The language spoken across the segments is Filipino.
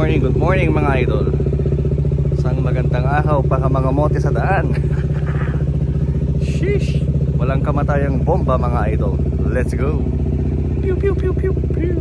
morning, good morning mga idol. Isang magandang araw para mga mote sa daan. Sheesh! Walang kamatayang bomba mga idol. Let's go! Pew pew pew pew pew!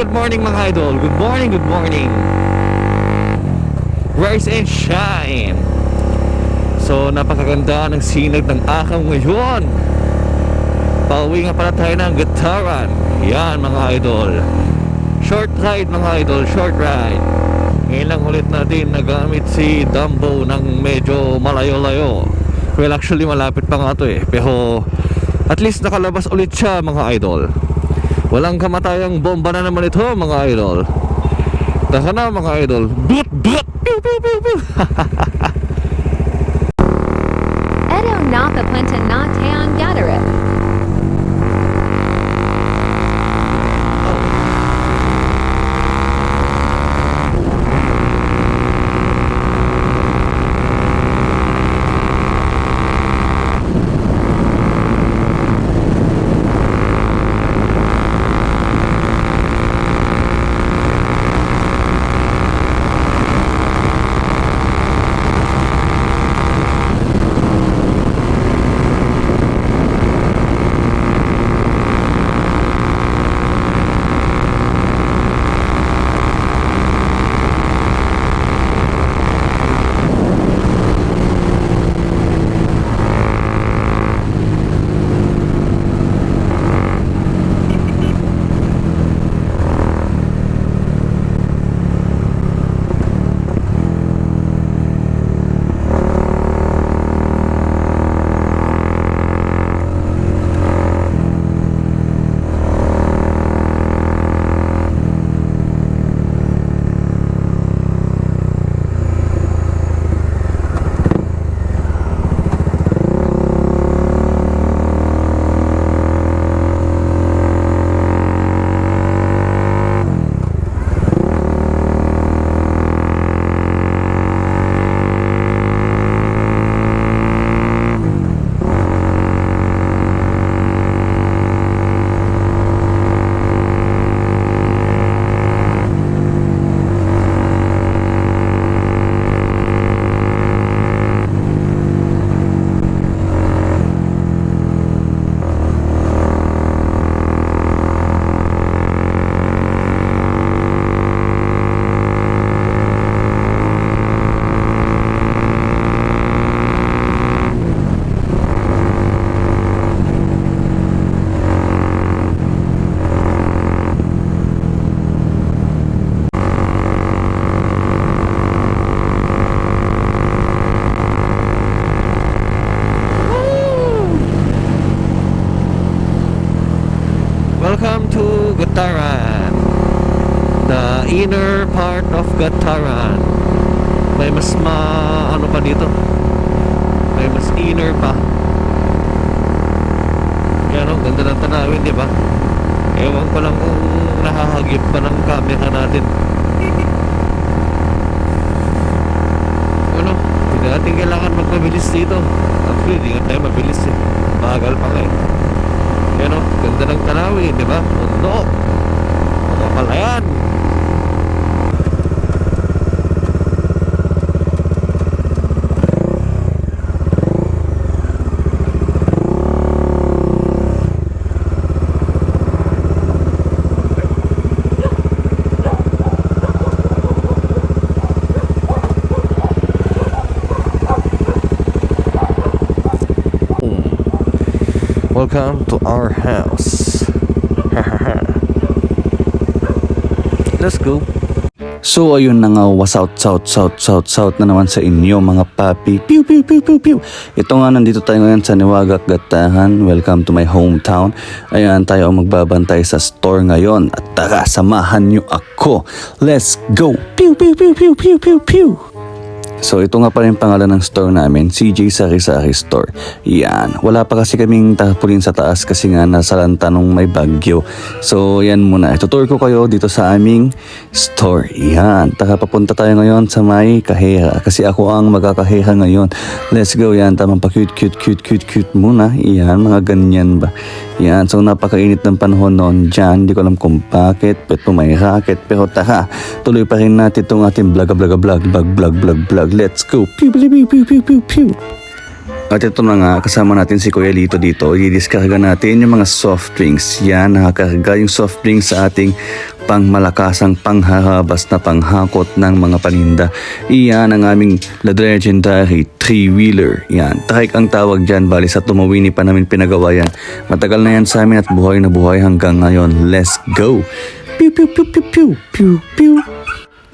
Good morning, mga idol. Good morning, good morning. Rise and shine. So, napakaganda ng sinag ng akaw ngayon. Pauwi nga pala tayo ng gitaran. Yan mga idol. Short ride mga idol, short ride. Ngayon lang ulit natin nagamit si Dumbo ng medyo malayo-layo. Well, actually malapit pa nga to eh. Pero at least nakalabas ulit siya mga idol. Walang kamatayang bomba na naman ito mga idol. Taka na mga idol. But but pew pew pew pew. Welcome to Gataran. The inner part of Gataran. May mas ma ano pa dito? May mas inner pa. Yan o, ganda ng tanawin, di ba? Ewan ko lang kung nakahagip pa ng camera natin. Ano? Hindi natin kailangan magmabilis dito. Actually, hindi nga tayo mabilis eh. Bagal pa nga eh. Yan o, ganda ng tanawin, di ba? Mundo. Mga palayan. Welcome to our house. Let's go. So ayun na nga, was out, south, south, south, south na naman sa inyo mga papi. Pew, pew, pew, pew, pew. Ito nga, nandito tayo ngayon sa Niwagak, Gatahan. Welcome to my hometown. Ayan, tayo ang magbabantay sa store ngayon. At tara, samahan nyo ako. Let's go! Pew, pew, pew, pew, pew, pew, pew. So ito nga pa rin pangalan ng store namin, CJ Sari Sari Store. Yan, wala pa kasi kaming tarpaulin sa taas kasi nga nasa lanta nung may bagyo. So yan muna, itutur ko kayo dito sa aming store. Yan, taka papunta tayo ngayon sa may kahera kasi ako ang magkakahera ngayon. Let's go yan, tamang pa cute cute cute cute cute muna. Yan, mga ganyan ba. Yan, so napakainit ng panahon noon dyan. Hindi ko alam kung bakit, pero may racket. Pero tara, tuloy pa rin natin itong ating vlog vlog vlog vlog vlog vlog vlog. Let's go! Pew, pew, pew, pew, pew, pew, pew. At ito na nga, kasama natin si Kuya Lito dito. I-discarga natin yung mga soft drinks. Yan, nakakarga yung soft drinks sa ating pangmalakasang pangharabas na panghakot ng mga paninda. Iyan ang aming La Legendary three-wheeler. Yan, trike ang tawag dyan. Bali sa tumawini pa namin pinagawa yan. Matagal na yan sa amin at buhay na buhay hanggang ngayon. Let's go! Pew, pew, pew, pew, pew, pew, pew.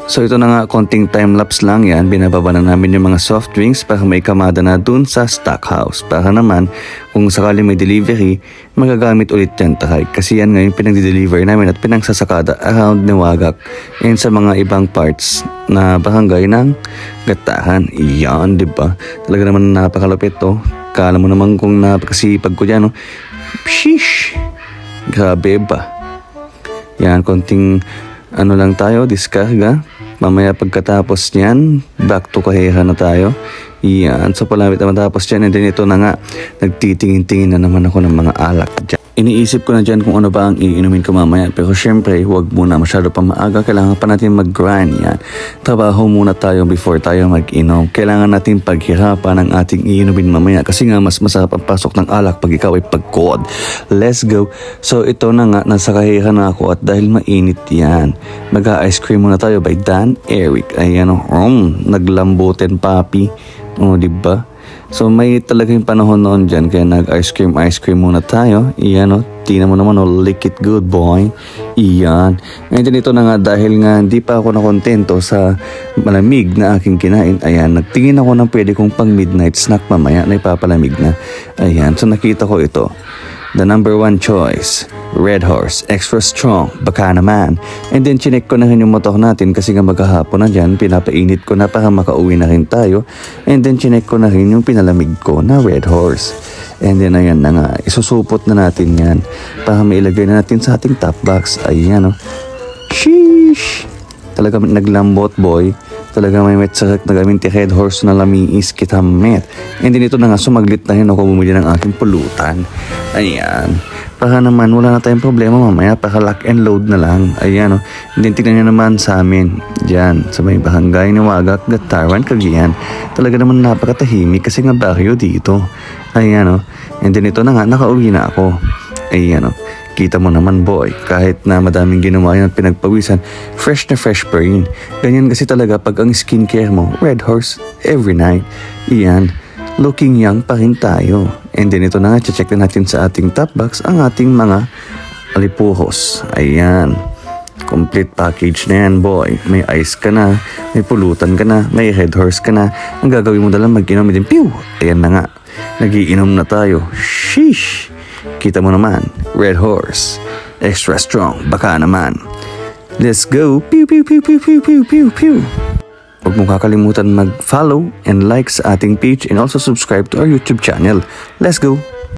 So ito na nga, konting time-lapse lang yan. Binababa na namin yung mga soft drinks para may kamada na dun sa stock house. Para naman, kung sakali may delivery, magagamit ulit yan tahay. Kasi yan ngayon pinag-deliver namin at pinangsasakada around Niwagak and sa mga ibang parts na barangay ng Gatahan. Iyan, di ba? Talaga naman napakalupit to. Kala mo naman kung napakasipag ko dyan, no? Sheesh! Grabe ba? Yan, konting ano lang tayo, diskarga. Mamaya pagkatapos niyan, back to kahera na tayo. Yan, so palapit na matapos dyan. And then ito na nga, nagtitingin-tingin na naman ako ng mga alak dyan. Iniisip ko na dyan kung ano ba ang iinumin ko mamaya. Pero syempre, huwag muna masyado pa maaga. Kailangan pa natin mag-grind yan. Trabaho muna tayo before tayo mag-inom. Kailangan natin paghirapan ang ating iinumin mamaya. Kasi nga, mas masarap ang pasok ng alak pag ikaw ay pagkod. Let's go. So ito na nga, nasa kahira na ako at dahil mainit yan. Mag-ice cream muna tayo by Dan Eric. Ayan o, um, naglambutin papi. O, di ba? So may talagang panahon noon dyan kaya nag-ice cream ice cream muna tayo. Iyan o, tina mo naman o, lick it good boy. Iyan. And then ito na nga dahil nga hindi pa ako nakontento sa malamig na aking kinain. Ayan, nagtingin ako ng pwede kong pang midnight snack mamaya na ipapalamig na. Ayan, so nakita ko ito. The number one choice, Red Horse, extra strong, baka naman. And then chinek ko na rin yung motor natin kasi nga maghahapon na dyan, pinapainit ko na para makauwi na rin tayo. And then chinek ko na rin yung pinalamig ko na Red Horse. And then ayan na nga, isusupot na natin yan para mailagay na natin sa ating top box. Ayan o. Sheesh! Talaga naglambot boy. Talaga may metsarak na gamit ti head horse na lamiis kita met. And then ito na nga sumaglit na rin ako bumili ng aking pulutan. Ayan. Para naman wala na tayong problema mamaya. Para lock and load na lang. Ayan o. Then tignan nyo naman sa amin. Diyan. Sa may bahangay ni Wagak, Gatawan, Cagayan. Talaga naman napakatahimik kasi nga baryo dito. Ayan o. And then ito na nga, nakauwi na ako. Ayan o. Kita mo naman boy, kahit na madaming ginawa yan at pinagpawisan, fresh na fresh pa rin. Ganyan kasi talaga pag ang skincare mo, Red Horse, every night. Iyan, looking young pa rin tayo. And then ito na nga, check na natin sa ating top box ang ating mga alipuhos. Ayan. Complete package na yan, boy. May ice ka na, may pulutan ka na, may red horse ka na. Ang gagawin mo na lang mag-inom din, pew! Ayan na nga. Nagiinom na tayo. Sheesh! Kita mo naman, red horse. Extra strong, baka naman. Let's go! Pew, pew, pew, pew, pew, pew, pew, pew. Huwag mong kakalimutan mag-follow and like sa ating page and also subscribe to our YouTube channel. Let's go!